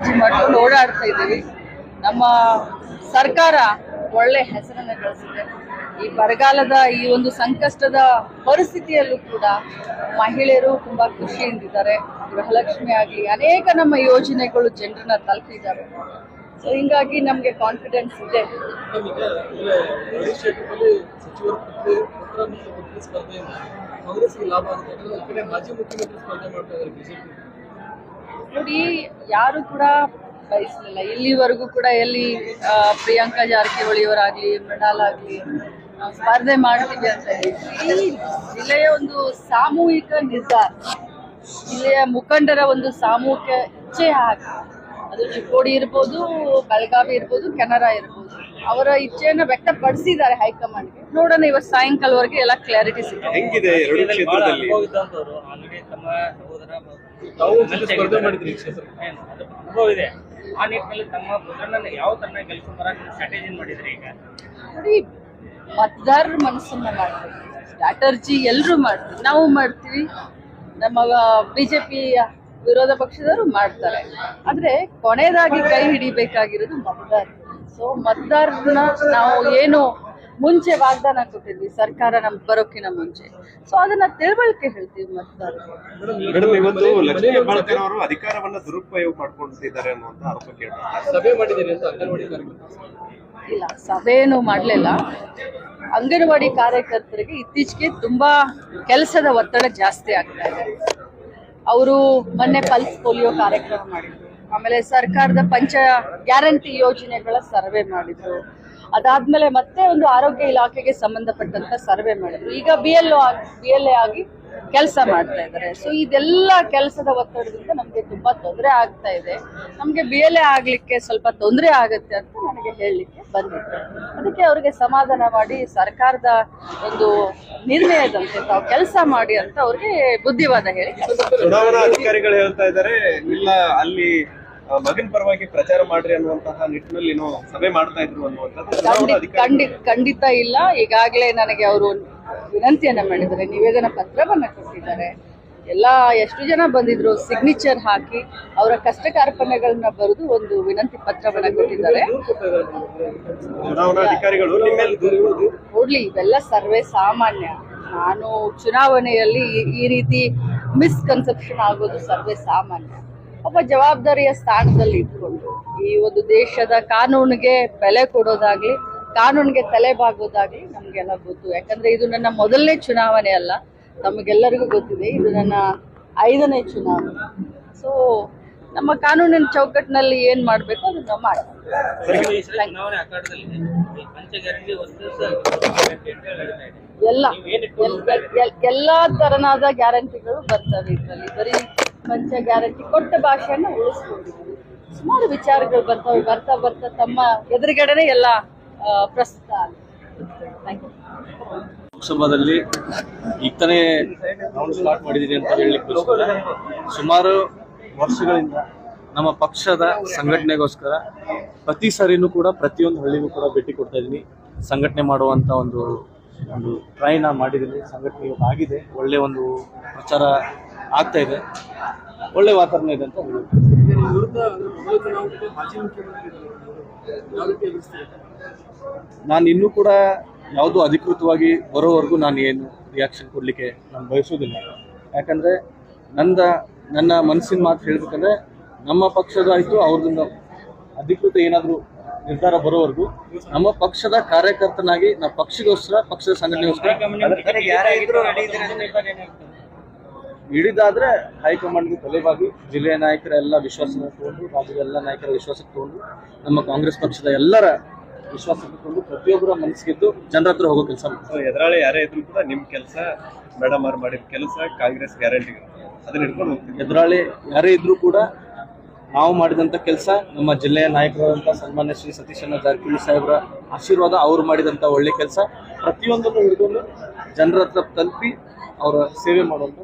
ಮಾಡ್ಕೊಂಡು ಓಡಾಡ್ತಾ ಇದ್ದೀವಿ. ನಮ್ಮ ಸರ್ಕಾರ ಒಳ್ಳೆ ಹೆಸರನ್ನ ಗಳಿಸಿದೆ. ಈ ಬರಗಾಲದ ಈ ಒಂದು ಸಂಕಷ್ಟದ ಪರಿಸ್ಥಿತಿಯಲ್ಲೂ ಕೂಡ ಮಹಿಳೆಯರು ತುಂಬಾ ಖುಷಿಯಿಂದಿದ್ದಾರೆ. ಗೃಹಲಕ್ಷ್ಮಿ ಆಗಲಿ, ಅನೇಕ ನಮ್ಮ ಯೋಜನೆಗಳು ಜನರನ್ನ ತಲುಪಿದ್ದಾರೆ ಸೊ ಹಿಂಗಾಗಿ ನಮಗೆ ಕಾನ್ಫಿಡೆನ್ಸ್ ಇದೆ. ಮಾಜಿ ಮುಖ್ಯಮಂತ್ರಿ ಸ್ಪರ್ಧೆ ಮಾಡ್ತಾ ಇದ್ದಾರೆ ನೋಡಿ ಯಾರು ಕೂಡ ಬಯಸಲಿಲ್ಲ. ಇಲ್ಲಿವರೆಗೂ ಕೂಡ ಎಲ್ಲಿ ಆ, ಪ್ರಿಯಾಂಕಾ ಜಾರಕಿಹೊಳಿಯವರಾಗ್ಲಿ ಮೃಣಾಲ್ ಆಗ್ಲಿ ನಾವು ಸ್ಪರ್ಧೆ ಮಾಡ್ತೀವಿ ಅಂತ ಹೇಳಿ ಈ ಜಿಲ್ಲೆಯ ಒಂದು ಸಾಮೂಹಿಕ ನಿರ್ಧಾರ ಜಿಲ್ಲೆಯ ಮುಖಂಡರ ಒಂದು ಸಾಮೂಹಿಕ ಇಚ್ಛೆ ಹಾಕಿ ಅದು ಚಿಕ್ಕೋಡಿ ಇರ್ಬೋದು ಬೆಳಗಾವಿ ಇರ್ಬೋದು ಕೆನರಾ ಇರ್ಬೋದು. ಅವರ ಇಚ್ಛೆಯನ್ನ ವ್ಯಕ್ತಪಡಿಸಿದ್ದಾರೆ ಹೈಕಮಾಂಡ್ಗೆ. ನೋಡೋಣ ಇವತ್ತು ಸಾಯಂಕಾಲವರೆಗೆ ಎಲ್ಲ ಕ್ಲಾರಿಟಿ ಸಿಗುತ್ತೆ. ತಾವು ಒಂದ್ಸಲ ಸ್ಪರ್ಧೆ ಮಾಡಿದ್ರಿ ಈ ಕ್ಷೇತ್ರ ಏನು ಅನುಭವ ಇದೆ. ಆ ನಿಟ್ಟಿನಲ್ಲಿ ತಮ್ಮ ಪುತ್ರನ ಯಾವ ತರ ಗೆಲ್ಸ್ಕೊಂಡ್ ಬರಕ್ಕೆ ಸ್ಟ್ರಾಟಜಿ ಮಾಡಿದ್ರಿ ಈಗ? ನೋಡಿ ಮತದಾರರ ಮನಸ್ಸನ್ನ ಮಾಡ್ತೀವಿ. ಸ್ಟ್ರಾಟರ್ಜಿ ಎಲ್ಲರೂ ಮಾಡ್ತೀವಿ. ನಾವು ಮಾಡ್ತೀವಿ. ನಮ್ಮ ಬಿಜೆಪಿ ವಿರೋಧ ಪಕ್ಷದವರು ಮಾಡ್ತಾರೆ. ಆದ್ರೆ ಕೊನೆಯದಾಗಿ ಕೈ ಹಿಡಿಬೇಕಾಗಿರೋದು ಮತದಾರ. ಸೊ ಮತದಾರರನ್ನ ನಾವು ಏನು ಮುಂಚೆ ವಾಗ್ದಾನ ಕೊಟ್ಟಿದ್ವಿ ಸರ್ಕಾರ ನಮ್ ಬರೋಕಿನ ಮುಂಚೆ. ಸೊ ಅದನ್ನ ತಿಳುವಳಿಕೆ ಹೇಳ್ತೀವಿ ಮತದಾರರು ಮೇಡಮ್ ಇವತ್ತು ಲಕ್ಷ್ಮೀ ಹೆಬ್ಬಾಳ್ಕರ್ ಅವರು ಅಧಿಕಾರವನ್ನ ದುರುಪಯೋಗ ಮಾಡ್ಕೊಳ್ತಿದ್ದಾರೆ ಅನ್ನುವಂತ ಆರೋಪ ಕೇಳ್ತಾರೆ ಸಭೆ ಮಾಡಿದ್ದೀರಿ ಅಂತ ಅಂಗನವಾಡಿ ಇಲ್ಲ ಸಭೆಯನ್ನು ಮಾಡಲಿಲ್ಲ. ಅಂಗನವಾಡಿ ಕಾರ್ಯಕರ್ತರಿಗೆ ಇತ್ತೀಚೆಗೆ ತುಂಬಾ ಕೆಲಸದ ಒತ್ತಡ ಜಾಸ್ತಿ ಆಗ್ತಾ ಇದೆ. ಅವರು ಮೊನ್ನೆ ಪಲ್ಸ್ ಪೋಲಿಯೋ ಕಾರ್ಯಕ್ರಮ ಮಾಡಿದ್ರು. ಆಮೇಲೆ ಸರ್ಕಾರದ ಪಂಚ ಗ್ಯಾರಂಟಿ ಯೋಜನೆಗಳ ಸರ್ವೆ ಮಾಡಿದ್ರು. ಅದಾದ್ಮೇಲೆ ಮತ್ತೆ ಒಂದು ಆರೋಗ್ಯ ಇಲಾಖೆಗೆ ಸಂಬಂಧಪಟ್ಟಂತ ಸರ್ವೆ ಮಾಡಿದ್ರು. ಈಗ B L B L A ಆಗಿ ಕೆಲಸ ಮಾಡ್ತಾ ಇದ್ದಾರೆ. ಸೊ ಇದೆಲ್ಲ ಕೆಲಸದ ಒತ್ತಡದಿಂದ ನಮಗೆ ತುಂಬಾ ತೊಂದರೆ ಆಗ್ತಾ ಇದೆ. ನಮಗೆ ಬಿ ಎಲ್ ಎ ಆಗ್ಲಿಕ್ಕೆ ಸ್ವಲ್ಪ ತೊಂದರೆ ಆಗುತ್ತೆ ಅಂತ ನನಗೆ ಹೇಳಲಿಕ್ಕೆ ಬಂದಿತ್ತು ಅದಕ್ಕೆ ಅವರಿಗೆ ಸಮಾಧಾನ ಮಾಡಿ ಸರ್ಕಾರದ ಒಂದು ನಿರ್ಣಯದಂತೆ ತಾವು ಕೆಲಸ ಮಾಡಿ ಅಂತ ಅವ್ರಿಗೆ ಬುದ್ಧಿವಾದ ಹೇಳಿ. ಚುನಾವಣಾ ಅಧಿಕಾರಿಗಳು ಹೇಳ್ತಾ ಇದ್ದಾರೆ, ಇಲ್ಲ, ಅಲ್ಲಿ ಮಗನ್ ಪರವಾಗಿ ಪ್ರಚಾರ ಮಾಡ್ರಿ ಅನ್ನುವಂತಹ ನಿಟ್ಟಿನಲ್ಲಿ ಸಭೆ ಮಾಡ್ತಾ ಇದ್ರು ಅನ್ನುವಂಥದ್ದು ಖಂಡಿತ ಇಲ್ಲ. ಈಗಾಗಲೇ ನನಗೆ ಅವರು ವಿನಂತಿಯನ್ನ ಮಾಡಿದ್ದಾರೆ. ನಿವೇದನ ಪತ್ರವನ್ನ ಕೊಟ್ಟಿದ್ದಾರೆ. ಎಲ್ಲ ಎಷ್ಟು ಜನ ಬಂದಿದ್ರು ಸಿಗ್ನೇಚರ್ ಹಾಕಿ ಅವರ ಕಷ್ಟ ಕಾರ್ಪಣ್ಯಗಳನ್ನ ಬರೆದು ಒಂದು ವಿನಂತಿ ಪತ್ರವನ್ನ ಕೊಟ್ಟಿದ್ದಾರೆ. ನೋಡ್ಲಿ ಇವೆಲ್ಲ ಸರ್ವೇ ಸಾಮಾನ್ಯ. ನಾನು ಚುನಾವಣೆಯಲ್ಲಿ ಈ ರೀತಿ ಮಿಸ್ಕನ್ಸೆಪ್ಷನ್ ಆಗೋದು ಸರ್ವೇ ಸಾಮಾನ್ಯ. ಒಬ್ಬ ಜವಾಬ್ದಾರಿಯ ಸ್ಥಾನದಲ್ಲಿ ಇಟ್ಕೊಂಡು ಈ ಒಂದು ದೇಶದ ಕಾನೂನಿಗೆ ಬೆಲೆ ಕೊಡೋದಾಗ್ಲಿ ಕಾನೂನಿಗೆ ತಲೆ ಬಾಗೋದಾಗ್ಲಿ ನಮಗೆಲ್ಲ ಗೊತ್ತು. ಯಾಕಂದ್ರೆ ಇದು ನನ್ನ ಮೊದಲನೇ ಚುನಾವಣೆ ಅಲ್ಲ ತಮಗೆಲ್ಲರಿಗೂ ಗೊತ್ತಿದೆ ಇದು ನನ್ನ ಐದನೇ ಚುನಾವಣೆ. ಸೊ ನಮ್ಮ ಕಾನೂನಿನ ಚೌಕಟ್ಟಿನಲ್ಲಿ ಏನ್ ಮಾಡಬೇಕು ಅದನ್ನ ಹೇಳ್ತಾ ಎಲ್ಲ ಎಲ್- ಎಲ್- ಎಲ್ಲಾ ತರನಾದ ಗ್ಯಾರಂಟಿಗಳು ಬರ್ತವೆ ಇದರಲ್ಲಿ. ಬರೀ ಪಂಚ ಗ್ಯಾರಂಟಿ ಕೊಟ್ಟ ಭಾಷೆಯನ್ನು ಉಳಿಸ್ಕೊಂಡಿದ್ದೀವಿ ಸುಮಾರು ವಿಚಾರಗಳು ಬರ್ತವೆ, ಬರ್ತಾ ಬರ್ತಾ ತಮ್ಮ ಎದುರುಗಡೆನೆ ಎಲ್ಲ ಪ್ರಸ್ತುತ. ಲೋಕಸಭಾದಲ್ಲಿ ಇತ್ತನೇ ತಾನೇ ರೌಂಡ್ ಸ್ಟಾರ್ಟ್ ಮಾಡಿದ್ದೀನಿ ಅಂತ ಹೇಳಲಿಕ್ಕೆ. ಸುಮಾರು ವರ್ಷಗಳಿಂದ ನಮ್ಮ ಪಕ್ಷದ ಸಂಘಟನೆಗೋಸ್ಕರ ಪ್ರತಿ ಸರಿನೂ ಕೂಡ ಪ್ರತಿಯೊಂದು ಹಳ್ಳಿಗೂ ಕೂಡ ಭೇಟಿ ಕೊಡ್ತಾ ಇದ್ದೀನಿ. ಸಂಘಟನೆ ಮಾಡುವಂಥ ಒಂದು ಒಂದು ಟ್ರೈ ನಾನು ಮಾಡಿದ್ದೀನಿ. ಸಂಘಟನೆ ಆಗಿದೆ ಒಳ್ಳೆ ಒಂದು ಪ್ರಚಾರ ಆಗ್ತಾ ಇದೆ. ಒಳ್ಳೆ ವಾತಾವರಣ ಇದೆ ಅಂತ ನಾನು ಇನ್ನೂ ಕೂಡ ಯಾವುದು ಅಧಿಕೃತವಾಗಿ ಬರೋವರೆಗೂ ನಾನು ಏನು ರಿಯಾಕ್ಷನ್ ಕೊಡಲಿಕ್ಕೆ ನಾನು ಬಯಸೋದಿಲ್ಲ ಯಾಕಂದರೆ ನಂದ ನನ್ನ ಮನಸ್ಸಿನ ಮಾತು ಹೇಳಬೇಕಂದ್ರೆ ನಮ್ಮ ಪಕ್ಷದಾಯಿತು ಅವ್ರದಿಂದ ಅಧಿಕೃತ ಏನಾದರೂ ನಿರ್ಧಾರ ಬರೋವರೆಗೂ ನಮ್ಮ ಪಕ್ಷದ ಕಾರ್ಯಕರ್ತನಾಗಿ ನಾವು ಪಕ್ಷಗೋಸ್ಕರ ಪಕ್ಷದ ಸಂಘಟನೆಗೋಸ್ಕರ ಯಾರೇ ಇದ್ರು ನಿರ್ಧಾರ ಏನಾಗ್ತದೆ ಹಿಡಿದಾದ್ರೆ ಹೈಕಮಾಂಡ್ಗೆ ತಲೆಬಾಗಿ ಜಿಲ್ಲೆಯ ನಾಯಕರ ಎಲ್ಲ ವಿಶ್ವಾಸನ ತಗೊಂಡು ರಾಜ್ಯದ ಎಲ್ಲ ನಾಯಕರ ವಿಶ್ವಾಸಕ್ಕೆ ತಗೊಂಡು ನಮ್ಮ ಕಾಂಗ್ರೆಸ್ ಪಕ್ಷದ ಎಲ್ಲರ ವಿಶ್ವಾಸಕ್ಕೆ ತಗೊಂಡು ಪ್ರತಿಯೊಬ್ಬರ ಮನಸ್ಸಿಗೆದ್ದು ಜನರ ಹತ್ರ ಹೋಗೋ ಕೆಲಸ ಮಾಡ್ತಾರೆ. ಎದುರಾಳಿ ಯಾರೇ ಇದ್ರು ಕೂಡ ನಿಮ್ಮ ಕೆಲಸ ಮೇಡಮ್ ಅವ್ರು ಮಾಡಿದ ಕೆಲಸ ಕಾಂಗ್ರೆಸ್ ಗ್ಯಾರಂಟಿ ಅದನ್ನ ಹಿಡ್ಕೊಂಡು ಹೋಗ್ತೀವಿ. ಎದುರಾಳಿ ಯಾರೇ ಇದ್ರು ಕೂಡ ನಾವು ಮಾಡಿದಂಥ ಕೆಲಸ ನಮ್ಮ ಜಿಲ್ಲೆಯ ನಾಯಕರಾದಂಥ ಸನ್ಮಾನ್ಯ ಶ್ರೀ ಸತೀಶಣ್ಣ ಜಾರಕಿಹೊಳಿ ಸಾಹೇಬರ ಆಶೀರ್ವಾದ ಅವ್ರು ಮಾಡಿದಂಥ ಒಳ್ಳೆ ಕೆಲಸ. ಪ್ರತಿಯೊಂದನ್ನು ಹಿಡ್ಕೊಂಡು ಜನರ ಹತ್ರ ತಲುಪಿ ಅವರ ಸೇವೆ ಮಾಡುವಂಥ